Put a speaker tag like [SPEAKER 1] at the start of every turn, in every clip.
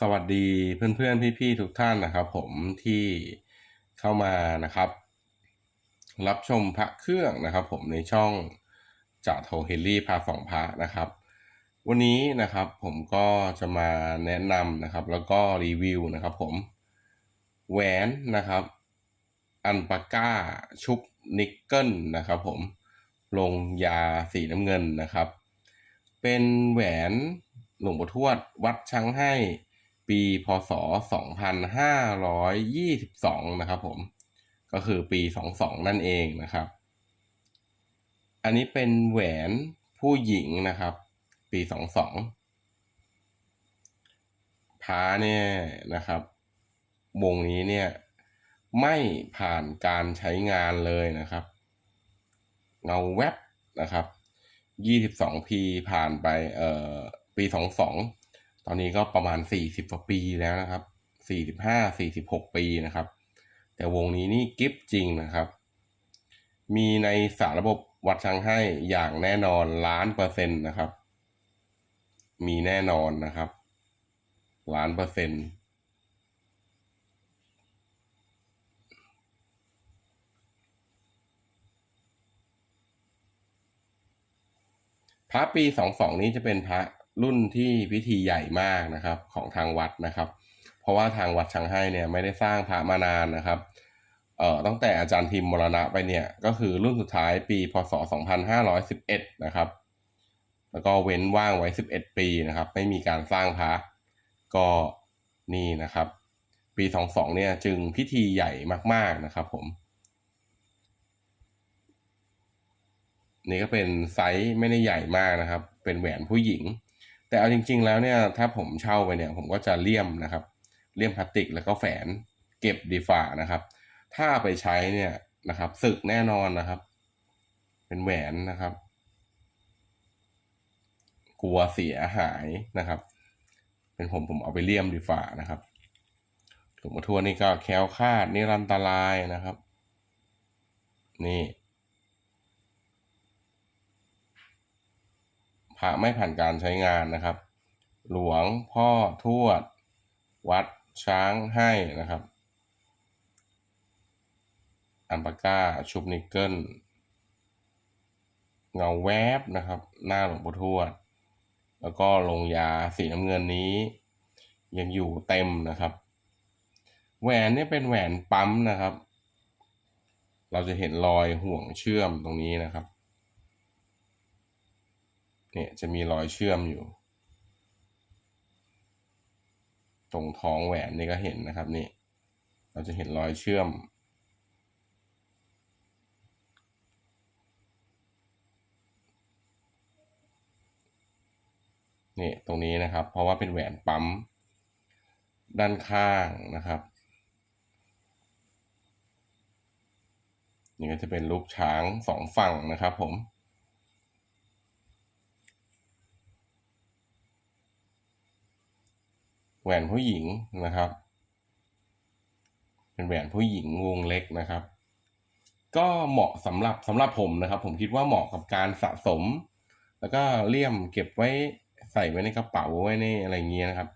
[SPEAKER 1] สวัสดีเพื่อนๆ พี่ๆ ทุกท่านนะครับ ผมที่เข้ามานะครับ รับชมพระเครื่องนะครับ ผมในช่องจ่าโทเฮลลี่พาสองพระนะครับ วันนี้นะครับผมก็จะมาแนะนำนะครับ แล้วก็รีวิวนะครับ ผมแหวนนะครับ อันปาก้าชุบนิกเกิลนะครับ ผมลงยาสีน้ำเงินนะครับ เป็นแหวนหลวงปู่ทวดวัดช้างให้ ปีพศ 2522 นะครับผม ก็คือปี 22 นั่นเองนะครับ อันนี้เป็นแหวนผู้หญิงนะครับ ปี 22พาเนี่ยนะครับ วงนี้เนี่ยไม่ผ่านการใช้งานเลยนะครับ เงาแวบนะครับ 22P ผ่านไปเอ่อปี 22 ตอนนี้ก็ประมาณ 40กว่าปีแล้วนะครับ 45 46 ปีนะครับ แต่วงนี้นี่กิฟจริงนะครับ มีในสารระบบวัดชังให้อย่างแน่นอนล้านเปอร์เซ็นต์นะครับ มีแน่นอนนะครับล้านเปอร์เซ็นต์พระปีสองสองนี้จะเป็นพระ รุ่นที่พิธีใหญ่มากนะครับของทางวัดนะครับ เพราะว่าทางวัดชังให้เนี่ยไม่ได้สร้างพระมานานนะครับเอ่อตั้งแต่อาจารย์พิมพ์มรณะไปเนี่ยก็คือรุ่นสุดท้ายปีพศ 2511 นะครับ แล้วก็เว้นว่างไว้ 11 ปีนะครับ ไม่มีการสร้างพระก็นี่นะครับ ปี 22 เนี่ยจึงพิธีใหญ่มาก ๆนะครับผมนี่ก็เป็นไซส์ไม่ได้ใหญ่มากนะครับ เป็นแหวนผู้หญิง แต่เอาจริง ๆ แล้วเนี่ยถ้าผมเช่าไปเนี่ยผมก็จะเลี่ยมนะครับเลี่ยมพลาสติกแล้วก็แฝนเก็บดีฝ่านะครับ ถ้าไปใช้เนี่ยนะครับสึกแน่นอนนะครับ เป็นแหวนนะครับ กลัวเสียหายนะครับ เป็นผมผมเอาไปเลี่ยมดีฝ่านะครับหลวงพ่อทวดนี่ก็แค้วคาดนิรันตรายนะครับ นี่ พระไม่ผ่านการใช้งานนะครับ หลวงพ่อทวด วัดช้างให้นะครับ อัมปาก้าชุบนิกเกิลเงาแวบนะครับ หน้าหลวงปู่ทวด แล้วก็ลงยาสีน้ำเงินนี้ ยังอยู่เต็มนะครับ แหวนนี่เป็นแหวนปั๊มนะครับ เราจะเห็นรอยห่วงเชื่อมตรงนี้นะครับ เนี่ยจะมีรอยเชื่อมอยู่ ตรงท้องแหวนนี่ก็เห็นนะครับนี่เราจะเห็นรอยเชื่อม นี่ตรงนี้นะครับ เพราะว่าเป็นแหวนปั๊มด้านข้างนะครับนี่ก็จะเป็นรูปช้างสองฝั่งนะครับผม แหวนผู้หญิงนะครับ เป็นแหวนผู้หญิงวงเล็กนะครับ ก็เหมาะสำหรับสำหรับผมนะครับ ผมคิดว่าเหมาะกับการสะสม แล้วก็เลี่ยมเก็บไว้ใส่ไว้ในกระเป๋าไว้ในอะไรเงี้ยนะครับ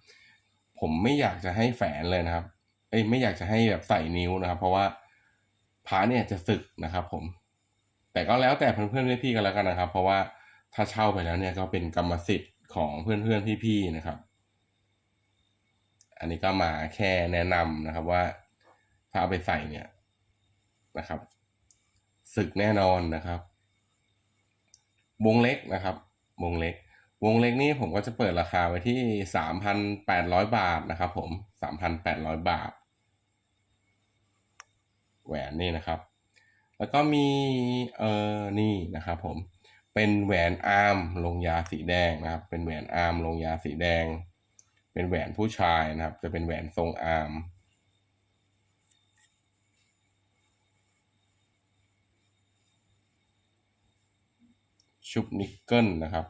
[SPEAKER 1] ผมไม่อยากจะให้แฝนเลยนะครับ เอ้ยไม่อยากจะให้แบบใส่นิ้วนะครับ เพราะว่าพระเนี่ยจะสึกนะครับ ผม แต่ก็แล้วแต่เพื่อนๆพี่ๆกันแล้วกันนะครับ เพราะว่าถ้าเช่าไปแล้วเนี่ยก็เป็นกรรมสิทธิ์ของเพื่อนๆพี่ๆนะครับ อันนี้ก็มาแค่แนะนำนะครับว่าถ้าเอาไปใส่เนี่ยนะครับสึกแน่นอนนะครับ วงเล็กนะครับ วงเล็ก วงเล็กนี่ผมก็จะเปิดราคาไว้ที่สามพันแปดร้อยบาทนะครับ ผมสามพันแปดร้อยบาท แหวนนี่นะครับ แล้วก็มีเออนี่นะครับ ผมเป็นแหวนอาร์มลงยาสีแดงนะครับ เป็นแหวนอาร์มลงยาสีแดง เป็นแหวนผู้ชายนะครับ จะเป็นแหวนทรงอาร์มชุบนิกเกิลนะครับ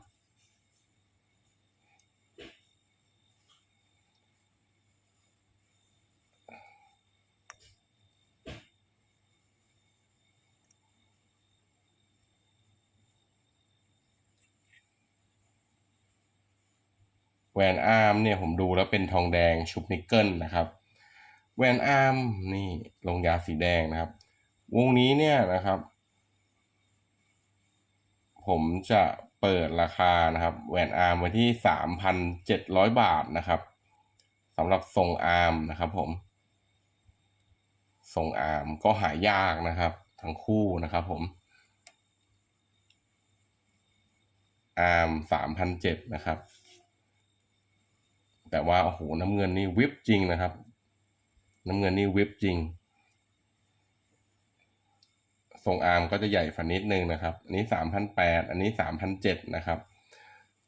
[SPEAKER 1] แหวนอาร์มเนี่ยผมดูแล้วเป็นทองแดงชุบนิกเกิลนะครับแหวนอาร์มนี่ลงยาสีแดงนะครับ วงนี้เนี่ยนะครับ ผมจะเปิดราคานะครับแหวนอาร์มไว้ที่สามพันเจ็ดร้อยบาทนะครับสำหรับทรงอาร์มนะครับ ผมทรงอาร์มก็หายากนะครับ ทั้งคู่นะครับผมอาร์มสามพันเจ็ดนะครับ แต่ว่าโอ้โหน้ำเงินนี่วิบจริงนะครับ น้ำเงินนี่วิบจริงทรงอาร์มก็จะใหญ่ฝันนิดนึงนะครับ อันนี้สามพันแปดอันนี้สามพันเจ็ดนะครับ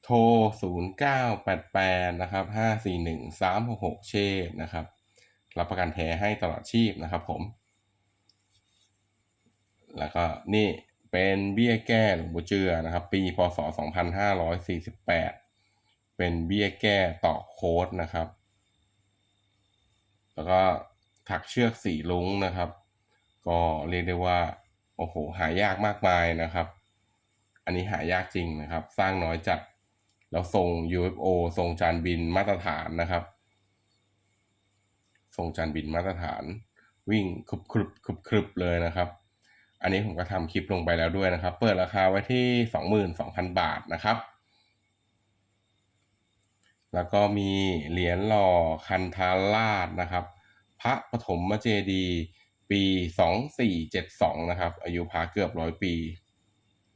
[SPEAKER 1] โทรศูนย์เก้าแปดแปดนะครับห้าสี่หนึ่งสามหกหกเชษนะครับ รับประกันแท้ให้ตลอดชีพนะครับผม แล้วก็นี่เป็นเบี้ยแก้หลวงปู่เจือนะครับ ปีพศสองพันห้าร้อยสี่สิบแปด เป็นเบี้ยแก้ต่อโค้ดนะครับ แล้วก็ถักเชือกสีลุงนะครับ ก็เรียกได้ว่าโอ้โหหายากมากมายนะครับ อันนี้หายากจริงนะครับ สร้างน้อยจัดแล้วทรง UFO ทรงจานบินมาตรฐานนะครับทรงจานบินมาตรฐาน วิ่งครุบครุบครุบครุบเลยนะครับ อันนี้ผมก็ทำคลิปลงไปแล้วด้วยนะครับ เปิดราคาไว้ที่สองหมื่นสองพันบาทนะครับ แล้วก็มีเหรียญหล่อคันธาราชนะครับ พระปฐมเจดีปีสองสี่เจ็ดสองนะครับ อายุพระเกือบร้อยปี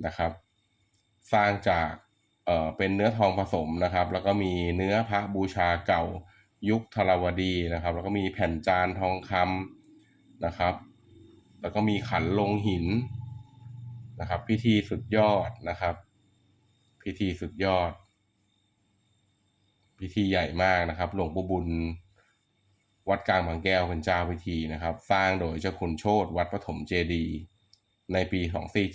[SPEAKER 1] นะครับ สร้างจากเอ่อเป็นเนื้อทองผสมนะครับ แล้วก็มีเนื้อพระบูชาเก่ายุคธรวดีนะครับ แล้วก็มีแผ่นจานทองคำนะครับ แล้วก็มีขันลงหินนะครับ พิธีสุดยอดนะครับ พิธีสุดยอด พิธีใหญ่มากนะครับ หลวงปู่บุญ วัดกลางบางแก้วเป็นเจ้าพิธีนะครับ สร้างโดยเจ้าคุณโชตวัดปฐมเจดีในปี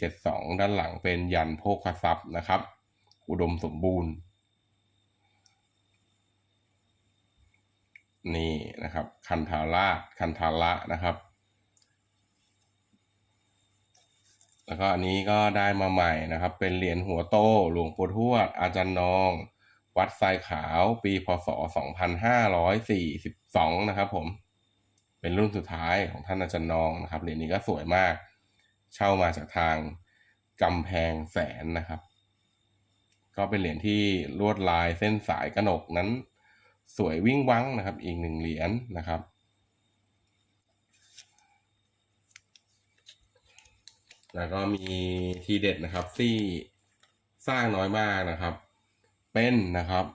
[SPEAKER 1] 2472 ด้านหลังเป็นยันโภคทรัพย์นะครับ อุดมสมบูรณ์ นี่นะครับ คันธาราชคันธาระนะครับแล้วก็อันนี้ก็ได้มาใหม่นะครับ เป็นเหรียญหัวโต หลวงปู่ทวด อาจารย์นอง วัดทรายขาวปีพศ 2542 นะครับผม เป็นรุ่นสุดท้ายของท่านอาจารย์นองนะครับ เหรียญนี้ก็สวยมาก เช่ามาจากทางกำแพงแสนนะครับ ก็เป็นเหรียญที่ลวดลายเส้นสายกระหนกนั้น สวยวิ่งวังนะครับ อีกหนึ่งเหรียญนะครับแล้วก็มีทีเด็ดนะครับที่สร้างน้อยมากนะครับ เป็นนะครับ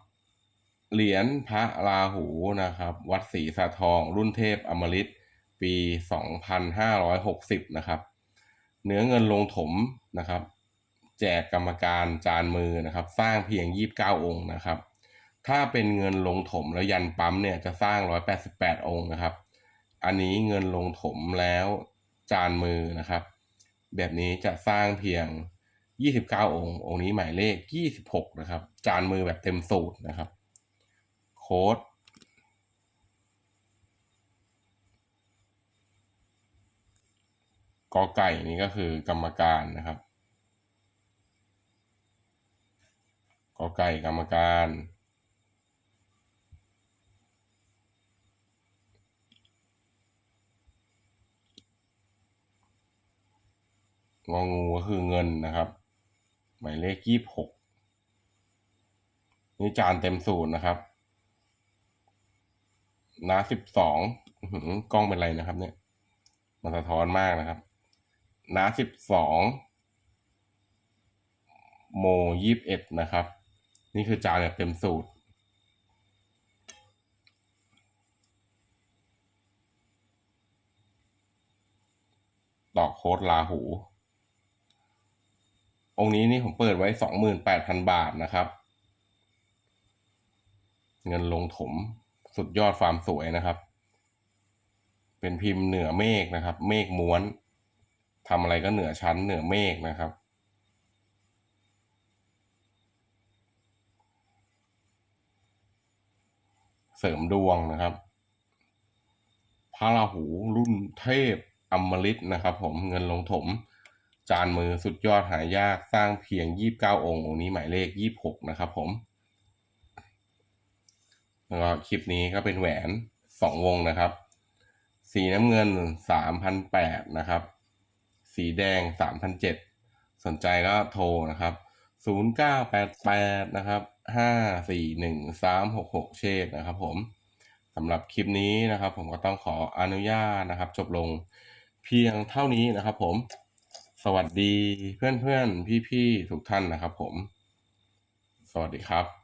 [SPEAKER 1] เหรียญพระราหูนะครับ วัดศรีสะทอง รุ่นเทพอมฤตปี 2560 นะครับ เนื้อเงินลงถมนะครับ แจกกรรมการจานมือนะครับ สร้างเพียง 29 องค์นะครับ ถ้าเป็นเงินลงถมแล้วยันปั๊มเนี่ยจะสร้าง 188 องค์นะครับ อันนี้เงินลงถมแล้วจานมือนะครับ แบบนี้จะสร้างเพียง 29 องค์ องค์นี้หมายเลข 26 นะครับ จานมือแบบเต็มสูตรนะครับ โค้ดกอไก่นี่ก็คือกรรมการนะครับกอไก่กรรมการงองูก็คือเงินนะครับ หมายเลขยี่หกนี่จานเต็มสูตรนะครับนาสิบสองกล้องเป็นไรนะครับ เนี่ย มันสะท้อนมากนะครับนาสิบสองโมยี่บเอ็ดนะครับ นี่คือจานแบบเต็มสูตร ต่อโค้ดลาหู องค์นี้นี่ผมเปิดไว้สองหมื่นแปดพันบาทนะครับ เงินลงถมสุดยอดความสวยนะครับ เป็นพิมพ์เหนือเมฆนะครับ เมฆม้วนทำอะไรก็เหนือชั้นเหนือเมฆนะครับเสริมดวงนะครับ พระราหูรุ่นเทพอมฤตนะครับ ผมเงินลงถม จานมือสุดยอดหายากสร้างเพียง 29 องค์ องค์นี้หมายเลข 26 นะครับผม แล้วก็คลิปนี้ก็เป็นแหวนสองวงนะครับ สีน้ำเงินสามพันแปดนะครับ สีแดงสามพันเจ็ดสนใจก็โทรนะครับศูนย์เก้าแปดแปดนะครับห้าสี่หนึ่งสามหกหกเชษนะครับผมสำหรับคลิปนี้นะครับ ผมก็ต้องขออนุญาตนะครับ จบลงเพียงเท่านี้นะครับผม วัสดีเพื่อนเพื่อนพี่พี่ๆทุกท่านนะครับผม สวัสดีครับ